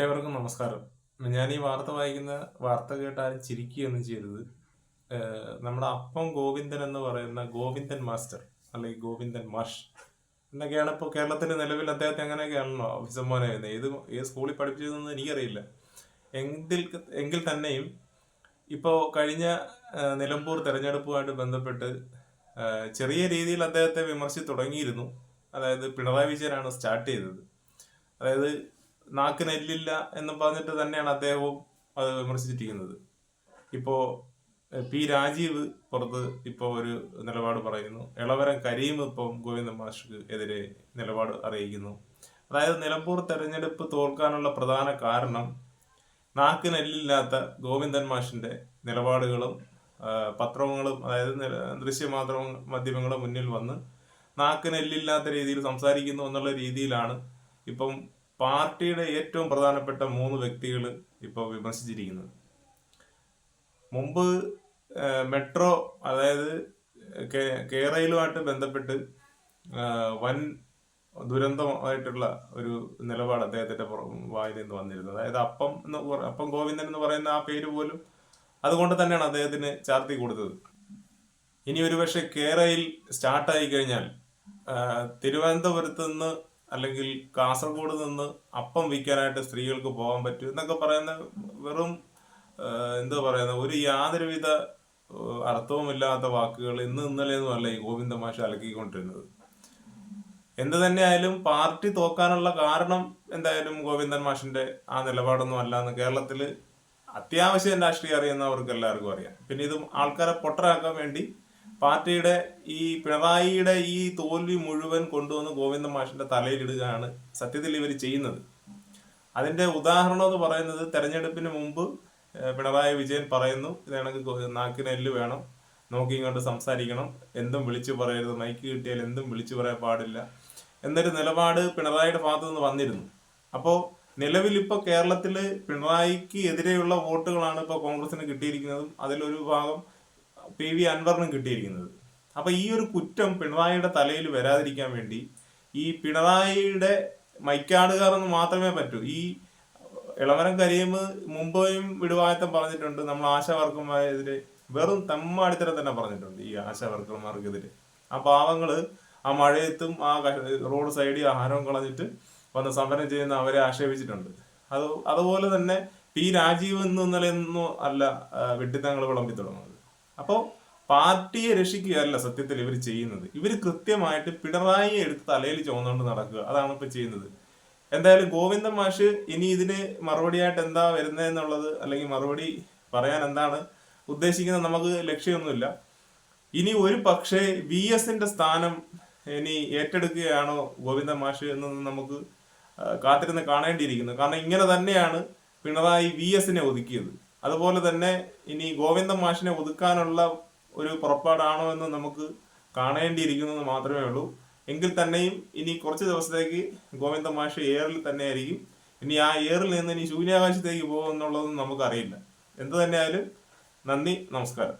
ഏവർക്കും നമസ്കാരം. ഞാൻ ഈ വാർത്ത വായിക്കുന്ന വാർത്ത കേട്ടാലും ചിരിക്കുകയൊന്നും ചെയ്തത് നമ്മുടെ അപ്പം ഗോവിന്ദൻ എന്ന് പറയുന്ന ഗോവിന്ദൻ മാസ്റ്റർ അല്ലെങ്കിൽ ഗോവിന്ദൻ മാഷ് എന്നൊക്കെയാണ് ഇപ്പോൾ കേരളത്തിന്റെ നിലവിൽ അദ്ദേഹത്തെ അങ്ങനെയൊക്കെയാണല്ലോ അഭിസംബോധന ചെയ്യുന്നത് ഏത് ഏത് സ്കൂളിൽ പഠിപ്പിച്ചതെന്ന് എനിക്കറിയില്ല. എങ്കിൽ എങ്കിൽ തന്നെയും ഇപ്പോൾ കഴിഞ്ഞ നിലമ്പൂർ തെരഞ്ഞെടുപ്പുമായിട്ട് ബന്ധപ്പെട്ട് ചെറിയ രീതിയിൽ അദ്ദേഹത്തെ വിമർശിച്ച് തുടങ്ങിയിരുന്നു. അതായത് പിണറായി വിജയനാണ് സ്റ്റാർട്ട് ചെയ്തത്. അതായത് നാക്ക് നെല്ലില്ല എന്ന് പറഞ്ഞിട്ട് തന്നെയാണ് അദ്ദേഹവും അത് വിമർശിച്ചിരിക്കുന്നത്. ഇപ്പോ പി രാജീവ് പുറത്ത് ഇപ്പോൾ ഒരു നിലപാട് പറയുന്നു. ഇളവരം കരീം ഇപ്പം ഗോവിന്ദ മാഷ്ക്ക് എതിരെ നിലപാട് അറിയിക്കുന്നു. അതായത് നിലമ്പൂർ തെരഞ്ഞെടുപ്പ് തോൽക്കാനുള്ള പ്രധാന കാരണം നാക്ക് നെല്ലില്ലാത്ത ഗോവിന്ദൻ മാഷിന്റെ നിലപാടുകളും പത്രങ്ങളും അതായത് ദൃശ്യമാത്ര മാധ്യമങ്ങളുടെ മുന്നിൽ വന്ന് നാക്ക് നെല്ലില്ലാത്ത രീതിയിൽ സംസാരിക്കുന്നു എന്നുള്ള രീതിയിലാണ് ഇപ്പം പാർട്ടിയുടെ ഏറ്റവും പ്രധാനപ്പെട്ട മൂന്ന് വ്യക്തികൾ ഇപ്പോൾ വിമർശിച്ചിരിക്കുന്നത്. മുമ്പ് മെട്രോ അതായത് കേരളയിലുമായിട്ട് ബന്ധപ്പെട്ട് വൻ ദുരന്തമായിട്ടുള്ള ഒരു നിലപാട് അദ്ദേഹത്തിന്റെ വായിൽ നിന്ന് വന്നിരുന്നത്. അതായത് അപ്പം എന്ന് അപ്പം ഗോവിന്ദൻ എന്ന് പറയുന്ന ആ പേര് പോലും അതുകൊണ്ട് തന്നെയാണ് അദ്ദേഹത്തിന് ചാർത്തി കൊടുത്തത്. ഇനി ഒരുപക്ഷെ കേരളയിൽ സ്റ്റാർട്ടായി കഴിഞ്ഞാൽ തിരുവനന്തപുരത്ത് നിന്ന് അല്ലെങ്കിൽ കാസർഗോഡ് നിന്ന് അപ്പം വിൽക്കാനായിട്ട് സ്ത്രീകൾക്ക് പോകാൻ പറ്റും എന്നൊക്കെ പറയുന്ന വെറും എന്താ പറയുന്ന ഒരു യാതൊരുവിധ അർത്ഥവുമില്ലാത്ത വാക്കുകൾ ഇന്ന് ഇന്നലെയൊന്നും അല്ല ഈ ഗോവിന്ദ മാഷ അലക്കിക്കൊണ്ടിരുന്നത്. എന്ത് തന്നെയായാലും പാർട്ടി തോക്കാനുള്ള കാരണം എന്തായാലും ഗോവിന്ദൻ മാഷിന്റെ ആ നിലപാടൊന്നും അല്ല എന്ന് കേരളത്തിൽ അത്യാവശ്യം രാഷ്ട്രീയം അറിയുന്നവർക്ക് എല്ലാവർക്കും അറിയാം. പിന്നെ ഇത് ആൾക്കാരെ പൊട്ടരാക്കാൻ വേണ്ടി പാർട്ടിയുടെ ഈ പിണറായിയുടെ ഈ തോൽവി മുഴുവൻ കൊണ്ടുവന്ന് ഗോവിന്ദ മാഷിന്റെ തലയിലിടുകയാണ് സത്യത്തിൽ ഇവർ ചെയ്യുന്നത്. അതിന്റെ ഉദാഹരണം എന്ന് പറയുന്നത് തെരഞ്ഞെടുപ്പിന് മുമ്പ് പിണറായി വിജയൻ പറയുന്നു ഇതാണെങ്കിൽ നാക്കിന് വേണം നോക്കി ഇങ്ങോട്ട് സംസാരിക്കണം എന്തും വിളിച്ചു പറയരുത് മൈക്ക് കിട്ടിയാൽ എന്തും വിളിച്ചു പറയാൻ പാടില്ല എന്നൊരു നിലപാട് പിണറായിയുടെ ഭാഗത്തു നിന്ന് വന്നിരുന്നു. അപ്പോൾ നിലവിൽ ഇപ്പോൾ കേരളത്തിൽ പിണറായിക്ക് എതിരെയുള്ള വോട്ടുകളാണ് ഇപ്പോൾ കോൺഗ്രസിന് കിട്ടിയിരിക്കുന്നതും അതിലൊരു ഭാഗം പി വി അൻവറിനും കിട്ടിയിരിക്കുന്നത്. അപ്പൊ ഈ ഒരു കുറ്റം പിണറായിയുടെ തലയിൽ വരാതിരിക്കാൻ വേണ്ടി ഈ പിണറായിയുടെ മൈക്കാടുകാർ എന്ന് മാത്രമേ പറ്റൂ. ഈ ഇളവരം കരീം മുമ്പേയും വിടുവായത്തം പറഞ്ഞിട്ടുണ്ട്. നമ്മൾ ആശാവർക്കന്മാരെതിരെ വെറും തെമ്മാടിത്തരം തന്നെ പറഞ്ഞിട്ടുണ്ട് ഈ ആശാവർക്കന്മാർക്കെതിരെ ആ പാവങ്ങൾ ആ മഴയത്തും ആ റോഡ് സൈഡിൽ ആഹാരവും കളഞ്ഞിട്ട് വന്ന് സമരം ചെയ്യുന്ന അവരെ ആക്ഷേപിച്ചിട്ടുണ്ട്. അത് അതുപോലെ തന്നെ പി രാജീവ് ഇന്ന് നിലയൊന്നും അല്ല വിഡ്ഢിത്തങ്ങൾ വിളമ്പി തുടങ്ങുന്നത്. അപ്പോൾ പാർട്ടിയെ രക്ഷിക്കുകയല്ല സത്യത്തിൽ ഇവർ ചെയ്യുന്നത്. ഇവർ കൃത്യമായിട്ട് പിണറായിയെ എടുത്ത് തലയിൽ ചുമന്നുകൊണ്ട് നടക്കുക. അതാണ് ഇപ്പൊ ചെയ്യുന്നത്. എന്തായാലും ഗോവിന്ദൻ മാഷ് ഇനി ഇതിന് മറുപടിയായിട്ട് എന്താ വരുന്നതെന്നുള്ളത് അല്ലെങ്കിൽ മറുപടി പറയാൻ എന്താണ് ഉദ്ദേശിക്കുന്നത് നമുക്ക് ലക്ഷ്യമൊന്നുമില്ല. ഇനി ഒരു പക്ഷേ വി എസിന്റെ സ്ഥാനം ഇനി ഏറ്റെടുക്കുകയാണോ ഗോവിന്ദൻ മാഷ് എന്നൊന്നും നമുക്ക് കാത്തിരുന്ന് കാണേണ്ടിയിരിക്കുന്നു. കാരണം ഇങ്ങനെ തന്നെയാണ് പിണറായി വി എസിനെ ഒതുക്കിയത്. അതുപോലെ തന്നെ ഇനി ഗോവിന്ദൻ മാഷിനെ ഒതുക്കാനുള്ള ഒരു പുറപ്പാടാണോ എന്ന് നമുക്ക് കാണേണ്ടിയിരിക്കുന്നു മാത്രമേ ഉള്ളൂ. എങ്കിൽ തന്നെയും ഇനി കുറച്ച് ദിവസത്തേക്ക് ഗോവിന്ദ മാഷ് എയറിൽ തന്നെ ആയിരിക്കും ഇനി ആ എയറിൽ നിന്ന് ഇനി ശൂന്യാകാശത്തേക്ക് പോകുമെന്നുള്ളതൊന്നും നമുക്കറിയില്ല. എന്തു തന്നെയായാലും നന്ദി നമസ്കാരം.